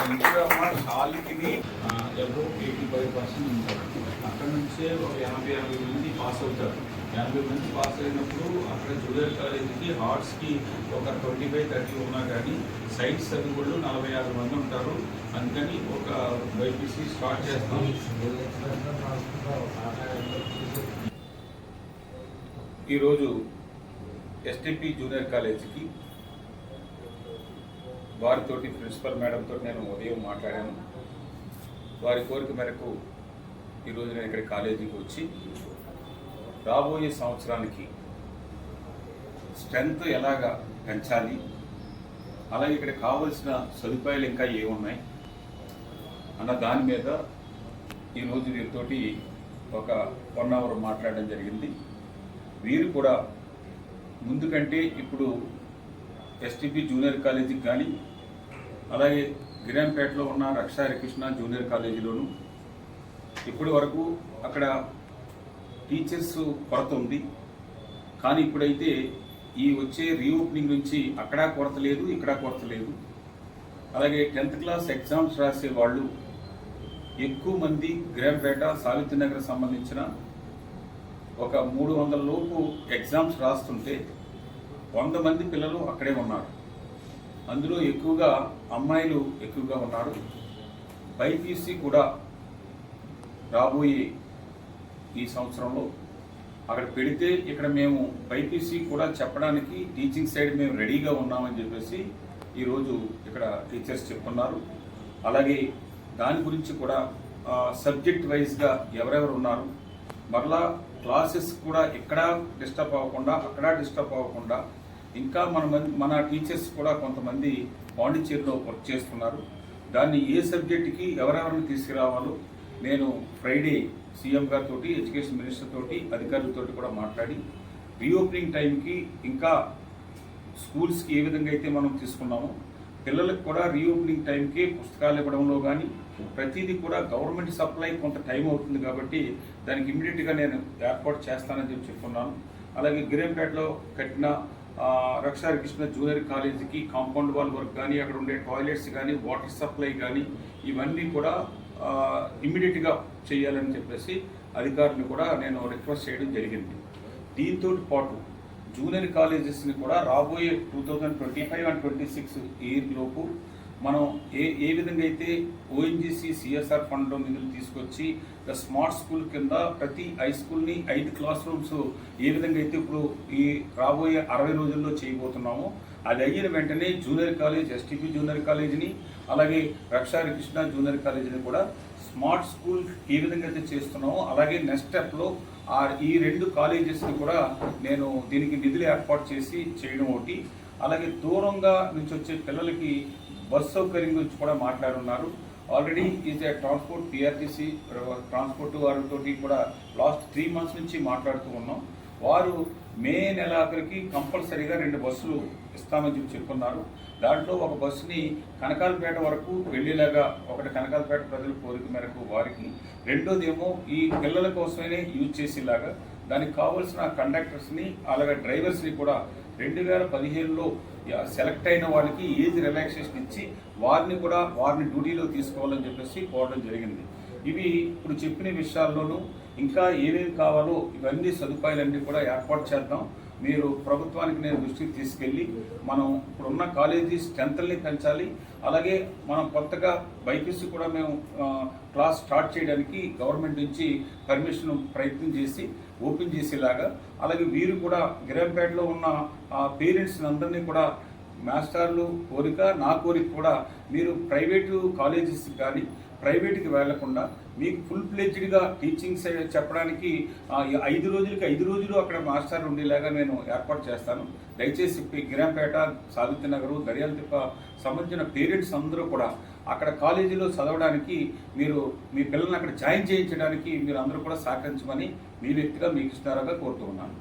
కాలికి ఎవరో eighty five percent ఉంటారు. అక్కడ నుంచే ఒక ఎనభై ఎనభై మంది పాస్ అవుతారు. ఎనభై మంది పాస్ అయినప్పుడు అక్కడ జూనియర్ కాలేజీకి ఆర్ట్స్కి ఒక ట్వంటీ ఫైవ్ థర్టీ ఉన్నా కానీ సైన్స్ చదువులు నలభై ఆరు మంది ఉంటారు. అందుకని ఒక బైపీసీ స్టార్ట్ చేస్తాం. ఈరోజు ఎస్టీపీ జూనియర్ కాలేజీకి వారితోటి ప్రిన్సిపల్ మేడంతో నేను ఉదయం మాట్లాడాను. వారి కోరిక మేరకు ఈరోజు నేను ఇక్కడ కాలేజీకి వచ్చి రాబోయే సంవత్సరానికి స్ట్రెంగ్త్ ఎలాగా పెంచాలి అలాగే ఇక్కడ కావలసిన సదుపాయాలు ఇంకా ఏమున్నాయి అన్న దాని మీద ఈరోజు వీరితోటి ఒక వన్ అవర్ మాట్లాడడం జరిగింది. వీరు కూడా ముందు కంటే ఇప్పుడు ఎస్టీపీ జూనియర్ కాలేజీకి కానీ అలాగే గిరాంపేటలో ఉన్న రక్షా కృష్ణ జూనియర్ కాలేజీలోను ఇప్పటి వరకు అక్కడ టీచర్స్ కొరత ఉంది. కానీ ఇప్పుడైతే ఈ వచ్చే రీఓపెనింగ్ నుంచి అక్కడ కొరత లేదు ఇక్కడ కొరత లేదు. అలాగే టెన్త్ క్లాస్ ఎగ్జామ్స్ రాసే వాళ్ళు ఎక్కువ మంది గ్రాంపేట సావిత్రి నగర్ సంబంధించిన ఒక మూడు వందల లోపు ఎగ్జామ్స్ రాస్తుంటే వంద మంది పిల్లలు అక్కడే ఉన్నారు. అందులో ఎక్కువగా అమ్మాయిలు ఎక్కువగా ఉన్నారు. బైపీసీ కూడా రాబోయే ఈ సంవత్సరంలో అక్కడ పెడితే ఇక్కడ మేము బైపీసీ కూడా చెప్పడానికి టీచింగ్ సైడ్ మేము రెడీగా ఉన్నామని చెప్పేసి ఈరోజు ఇక్కడ టీచర్స్ చెప్పుకున్నారు అలాగే దాని గురించి కూడా సబ్జెక్ట్ వైజ్గా ఎవరెవరు ఉన్నారు? మరలా క్లాసెస్ కూడా ఎక్కడా డిస్టర్బ్ అవ్వకుండా అక్కడ డిస్టర్బ్ అవ్వకుండా ఇంకా మన మన టీచర్స్ కూడా కొంతమంది పాండిచ్చేరిలో వర్క్ చేస్తున్నారు. దాన్ని ఏ సబ్జెక్టుకి ఎవరెవరిని తీసుకురావాలో నేను ఫ్రైడే సీఎం గారితో ఎడ్యుకేషన్ మినిస్టర్ తోటి అధికారులతో కూడా మాట్లాడి రీఓపెనింగ్ టైంకి ఇంకా స్కూల్స్కి ఏ విధంగా అయితే మనం తీసుకున్నామో పిల్లలకు కూడా రీఓపెనింగ్ టైంకి పుస్తకాలు ఇవ్వడంలో కానీ ప్రతిదీ కూడా గవర్నమెంట్ సప్లై కొంత టైం అవుతుంది కాబట్టి దానికి ఇమ్మీడియట్గా నేను ఏర్పాటు చేస్తానని చెప్పి చెప్తున్నాను. అలాగే గిరేంపేటలో కట్టిన ఆ, రక్షా కృష్ణ జూనియర్ కాలేజీకి కాంపౌండ్ వాల్ వర్క్ కానీ అక్కడ ఉండే టాయిలెట్స్ కానీ వాటర్ సప్లై కానీ ఇవన్నీ కూడా ఇమ్మీడియట్గా చేయాలని చెప్పేసి అధికారులను కూడా నేను రిక్వెస్ట్ చేయడం జరిగింది. దీంతో పాటు జూనియర్ కాలేజెస్ని కూడా రాబోయే two thousand twenty five and twenty six year లోపు మనం ఏ ఏ విధంగా అయితే ఓఎన్జీసీ సిఎస్ఆర్ ఫండ్లో నిధులు తీసుకొచ్చి స్మార్ట్ స్కూల్ కింద ప్రతి హై స్కూల్ని ఐదు క్లాస్ రూమ్స్ ఏ విధంగా అయితే ఇప్పుడు ఈ రాబోయే అరవై రోజుల్లో చేయబోతున్నామో అది అయిన వెంటనే జూనియర్ కాలేజ్ ఎస్టీపీ జూనియర్ కాలేజీని అలాగే రక్షా కృష్ణ జూనియర్ కాలేజీని కూడా స్మార్ట్ స్కూల్ ఏ విధంగా అయితే చేస్తున్నామో అలాగే నెక్స్ట్ స్టెప్లో ఆ ఈ రెండు కాలేజెస్ని కూడా నేను దీనికి నిధులు ఏర్పాటు చేసి చేయడం ఒకటి. అలాగే దూరంగా నుంచి వచ్చే పిల్లలకి బస్ సౌకర్యం గురించి కూడా మాట్లాడున్నారు. Already is transport PRTC transport వారితో కూడా లాస్ట్ త్రీ మంత్స్ నుంచి మాట్లాడుతూ ఉన్నాం. వారు మే నెల ఆఖరికి కంపల్సరీగా రెండు బస్సులు ఇస్తామని చెప్పి చెప్పుకున్నారు దాంట్లో ఒక బస్సుని కనకాలపేట వరకు వెళ్ళేలాగా ఒకటి కనకాలపేట ప్రజల కోరిక మేరకు వారికి రెండోది ఏమో ఈ పిల్లల కోసమే యూజ్ చేసేలాగా దానికి కావాల్సిన కండక్టర్స్ని అలాగే డ్రైవర్స్ని కూడా రెండు వేల పదిహేనులో సెలెక్ట్ అయిన వాళ్ళకి ఏజ్ రిలాక్సేషన్ ఇచ్చి వారిని కూడా వారిని డ్యూటీలో తీసుకోవాలని చెప్పేసి కోరడం జరిగింది. ఇవి ఇప్పుడు చెప్పిన విషయాల్లోనూ ఇంకా ఏమేమి కావాలో ఇవన్నీ సదుపాయాలన్నీ కూడా ఏర్పాటు చేద్దాం. మీరు ప్రభుత్వానికి నేను దృష్టికి తీసుకెళ్ళి మనం ఇప్పుడున్న కాలేజీ స్ట్రెంత్ని పెంచాలి. అలాగే మనం కొత్తగా బైపీసీ కూడా మేము క్లాస్ స్టార్ట్ చేయడానికి గవర్నమెంట్ నుంచి పర్మిషన్ ప్రయత్నం చేసి ఓపెన్ చేసేలాగా. అలాగే వీరు కూడా గిరంపేటలో ఉన్న పేరెంట్స్ని అందరినీ కూడా మాస్టర్లు కోరిక నా కోరిక కూడా మీరు ప్రైవేటు కాలేజెస్ కానీ ప్రైవేట్కి వెళ్ళకుండా మీకు ఫుల్ ప్లెజ్డ్గా టీచింగ్ చెప్పడానికి ఐదు రోజులకి ఐదు రోజులు అక్కడ మాస్టర్ ఉండేలాగా నేను ఏర్పాటు చేస్తాను. దయచేసి గిరాంపేట సావిత్రి నగరు దర్యాల తిప్ప సంబంధించిన పేరెంట్స్ అందరూ కూడా అక్కడ కాలేజీలో చదవడానికి మీరు మీ పిల్లల్ని అక్కడ జాయిన్ చేయించడానికి మీరు అందరూ కూడా సహకరించమని మీ వ్యక్తిగా మీకు ఇస్తారాగా కోరుతూ ఉన్నాను.